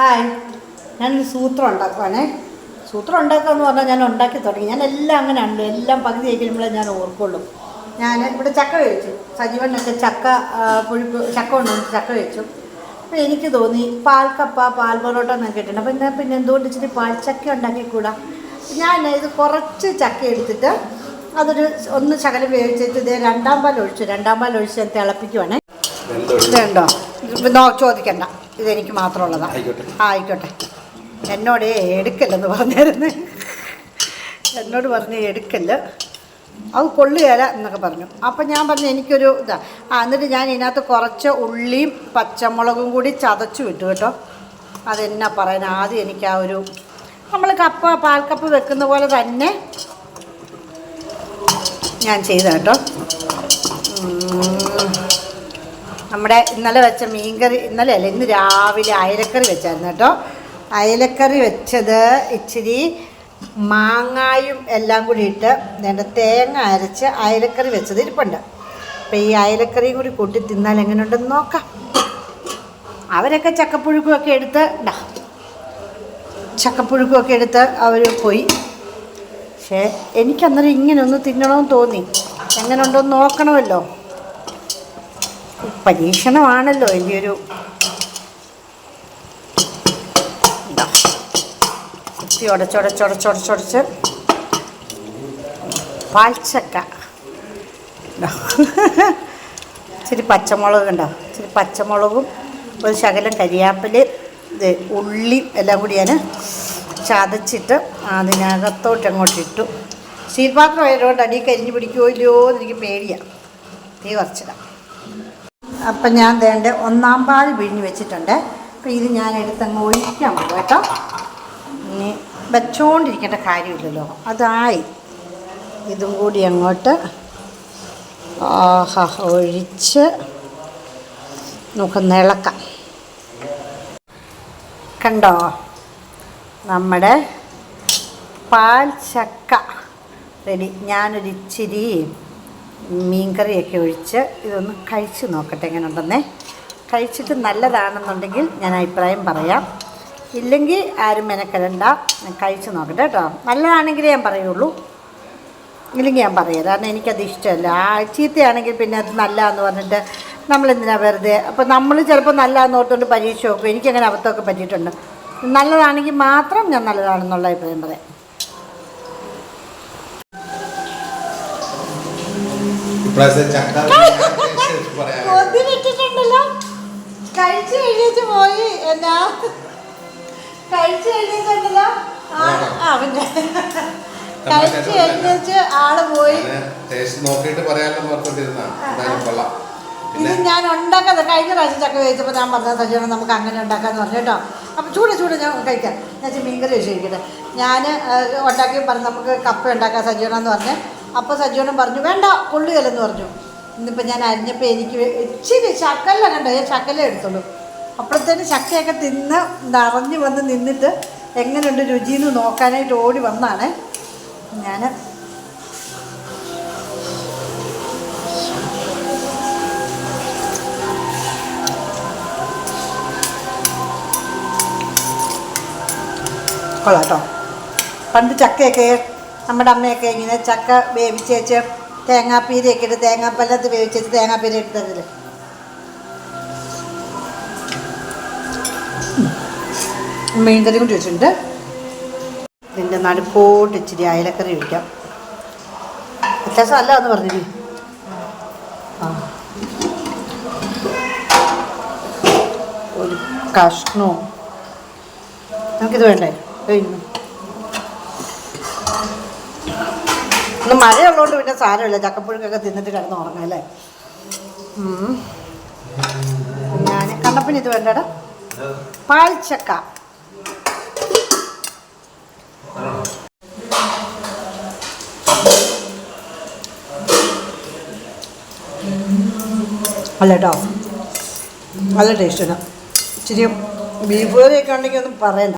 Hi. ഞാനൊരു സൂത്രം ഉണ്ടാക്കുവാണേ. സൂത്രം ഉണ്ടാക്കുക എന്ന് പറഞ്ഞാൽ ഞാൻ ഉണ്ടാക്കി തുടങ്ങി. ഞാൻ എല്ലാം അങ്ങനെ ഉണ്ട് എല്ലാം പകുതി കഴിക്കുമ്പോഴേ ഞാൻ ഓർക്കുള്ളൂ. ഞാൻ ഇവിടെ ചക്ക കഴിച്ചു സജീവനൊക്കെ ചക്ക പുഴുപ്പ് പുഴുക്ക് ചക്ക കൊണ്ടുവന്ന് ചക്ക കഴിച്ചു അപ്പോൾ എനിക്ക് തോന്നി പാൽക്കപ്പ പാൽ പൊറോട്ട എന്നൊക്കെ കിട്ടുന്നുണ്ട് അപ്പോൾ ഞാൻ പിന്നെ എന്തുകൊണ്ട് ഇച്ചിരി പാൽച്ചക്ക ഉണ്ടാക്കിക്കൂടാ? ഞാൻ ഇത് കുറച്ച് ചക്ക എടുത്തിട്ട് അതൊരു ഒന്ന് ശകലം വേവിച്ചിട്ട് ഇത് രണ്ടാം പാൽ ഒഴിച്ചു. രണ്ടാം പാൽ ഒഴിച്ച് തിളപ്പിക്കുവാണേ. ഇതുണ്ടോ ചോദിക്കണ്ട. ഇതെനിക്ക് മാത്രമുള്ളതാണ് ആയിക്കോട്ടെ. ആ ആയിക്കോട്ടെ. എന്നോട് എടുക്കല്ലെന്ന് പറഞ്ഞിരുന്നു എന്നോട് പറഞ്ഞ് എടുക്കല്ല്. അത് കൊള്ളുകയില്ല എന്നൊക്കെ പറഞ്ഞു. അപ്പം ഞാൻ പറഞ്ഞു എനിക്കൊരു ഇതാ. ആ എന്നിട്ട് ഞാൻ ഇതിനകത്ത് കുറച്ച് ഉള്ളിയും പച്ചമുളകും കൂടി ചതച്ചു വിട്ടു കേട്ടോ. അതെന്നാ പറയാൻ? ആദ്യം എനിക്ക് ആ ഒരു നമ്മൾ കപ്പ പാൽക്കപ്പ് വെക്കുന്ന പോലെ തന്നെ ഞാൻ ചെയ്ത കേട്ടോ. നമ്മുടെ ഇന്നലെ വെച്ച മീൻകറി ഇന്നലെ അല്ല ഇന്ന് രാവിലെ അയലക്കറി വെച്ചായിരുന്നു കേട്ടോ. അയലക്കറി വെച്ചത് ഇച്ചിരി മാങ്ങായും എല്ലാം കൂടി ഇട്ട് എന്റെ തേങ്ങ അരച്ച് അയലക്കറി വെച്ചത് ഇരിപ്പുണ്ട്. അപ്പോൾ ഈ അയലക്കറിയും കൂടി കൂട്ടി തിന്നാൽ എങ്ങനെയുണ്ടെന്ന് നോക്കാം. അവരൊക്കെ ചക്കപ്പുഴുക്കുമൊക്കെ എടുത്ത് ഉണ്ടാ ചക്കപ്പുഴുക്കുമൊക്കെ എടുത്ത് അവർ പോയി. പക്ഷേ എനിക്കന്നേരം ഇങ്ങനെ ഒന്ന് തിന്നണമെന്ന് തോന്നി. എങ്ങനെ ഉണ്ടോ നോക്കണമല്ലോ. പരീക്ഷണമാണല്ലോ ഒരു ഇതാ. കുത്തി ഉടച്ചുടച്ചുടച്ചുടച്ചുടച്ച് പാൽച്ചക്ക. ഇച്ചിരി പച്ചമുളക് ഉണ്ടോ ഇച്ചിരി പച്ചമുളകും ഒരു ശകലം കരിയാപ്പിൽ ഇത് ഉള്ളിയും എല്ലാം കൂടി ഞാൻ ചതച്ചിട്ട് അതിനകത്തോട്ട് അങ്ങോട്ട് ഇട്ടു. സ്റ്റീൽ പാത്രം ആയതുകൊണ്ട് അടി കരിഞ്ഞ് പിടിക്കുമോ ഇല്ലയോ എന്ന് എനിക്ക് പേടിയാണ് തീ കുറച്ചിടാം അപ്പം ഞാൻ വേണ്ട ഒന്നാം പാൽ പിഴിഞ്ഞ് വെച്ചിട്ടുണ്ട്. അപ്പോൾ ഇത് ഞാൻ എടുത്തങ്ങ് ഒഴിക്കാൻ പോകും കേട്ടോ. ഇനി വെച്ചോണ്ടിരിക്കേണ്ട കാര്യമില്ലല്ലോ. അതായി. ഇതും കൂടി അങ്ങോട്ട് ആഹാ ഒഴിച്ച് നമുക്കൊന്ന് ഇളക്കാം കണ്ടോ? നമ്മുടെ പാൽ ചക്ക. റെഡി. ഞാനൊരു ഇച്ചിരി മീൻകറിയൊക്കെ ഒഴിച്ച് ഇതൊന്ന് കഴിച്ച് നോക്കട്ടെ എങ്ങനെ ഉണ്ടെന്നേ കഴിച്ചിട്ട് നല്ലതാണെന്നുണ്ടെങ്കിൽ ഞാൻ അഭിപ്രായം പറയാം. ഇല്ലെങ്കിൽ ആരും മെനക്കെടണ്ട. കഴിച്ച് നോക്കട്ടെ കേട്ടോ. നല്ലതാണെങ്കിലേ ഞാൻ പറയുള്ളൂ. ഇല്ലെങ്കിൽ ഞാൻ പറയാം കാരണം എനിക്കത് ഇഷ്ടമല്ല. ആ ചീത്തയാണെങ്കിൽ പിന്നെ അത് നല്ലതെന്ന് പറഞ്ഞിട്ട് നമ്മളെന്തിനാണ് വെറുതെ? അപ്പോൾ നമ്മൾ ചിലപ്പോൾ നല്ലതെന്ന് ഓർത്തുകൊണ്ട് പരീക്ഷ നോക്കും എനിക്കങ്ങനെ അബദ്ധമൊക്കെ പറ്റിയിട്ടുണ്ട്. നല്ലതാണെങ്കിൽ മാത്രം ഞാൻ നല്ലതാണെന്നുള്ള അഭിപ്രായം പറയാം ഇപ്രാവശ്യം ചക്ക പറയാൻ കൊതിവിട്ടിട്ടുണ്ടല്ലോ കഴിച്ചു കഴിഞ്ഞിട്ട് പോയി. എന്നാ? കഴിച്ചു കഴിഞ്ഞിട്ടുണ്ടല്ലോ. ആ പിന്നെ. കഴിച്ചു കഴിഞ്ഞിട്ട് ആൾ പോയി. നോക്കിയിട്ട് ഇത് ഞാൻ ഉണ്ടാക്കുന്നത് കഴിഞ്ഞ പ്രാവശ്യം ചക്ക കഴിച്ചപ്പോൾ ഞാൻ പറഞ്ഞ സജ്ജനം നമുക്ക് അങ്ങനെ ഉണ്ടാക്കാന്ന് പറഞ്ഞു കേട്ടോ. അപ്പം ചൂട് ചൂട് ഞാൻ കഴിക്കാം. ഞാൻ മീൻകറി വെച്ച് കഴിക്കട്ടെ. ഞാൻ ഉണ്ടാക്കി പറഞ്ഞു നമുക്ക് കപ്പ ഉണ്ടാക്കാം സജ്ജനം എന്ന് പറഞ്ഞ് അപ്പോൾ സജീവനും പറഞ്ഞു വേണ്ട കൊള്ളുകയല്ലെന്ന് പറഞ്ഞു. ഇന്നിപ്പോൾ ഞാൻ അരിഞ്ഞപ്പോൾ എനിക്ക് ഇച്ചിരി ശക്കല കണ്ടോ? ഞാൻ ശക്കലേ എടുത്തുള്ളൂ. അപ്പോഴത്തേന് ചക്കയൊക്കെ തിന്ന് നിറഞ്ഞു വന്ന് നിന്നിട്ട് എങ്ങനെയുണ്ട് രുചിയെന്ന് നോക്കാനായിട്ട് ഓടി വന്നാണ്. ഞാൻ കൊള്ളാം കേട്ടോ. പണ്ട് ചക്കയൊക്കെ നമ്മുടെ അമ്മയൊക്കെ ഇങ്ങനെ ചക്ക വേവിച്ച് വെച്ച് തേങ്ങാപ്പീരയൊക്കെ ഇട്ട് തേങ്ങാപ്പല്ലത്ത് വേവിച്ച് വെച്ച് തേങ്ങാപ്പീര എടുത്തതിൽ മീൻകറി കൂടി വെച്ചിട്ടുണ്ട്. ഇതിന്റെ നടുപ്പോട്ട് ഇച്ചിരി അയലക്കറി ഒഴിക്കാം. വ്യത്യാസം അല്ല എന്ന് പറഞ്ഞില്ലേ? ആ. ഒരു കഷ്ണവും. നമുക്കിത് വേണ്ടേ? കഴിഞ്ഞു ഇന്ന് മഴയുള്ളതുകൊണ്ട് പിന്നെ സാരമില്ല. ചക്കപ്പുഴുക്കൊക്കെ തിന്നിട്ട് കിടന്ന് ഉറങ്ങാം അല്ലേ? ഞാൻ കണ്ടപ്പിന് ഇത് വേണ്ടടാ. പാൽച്ചക്ക. അല്ല കേട്ടോ നല്ല ടേസ്റ്റ് ഇച്ചിരി ബീഫ് കറിയൊക്കെ ഉണ്ടെങ്കിൽ ഒന്നും പറയണ്ട.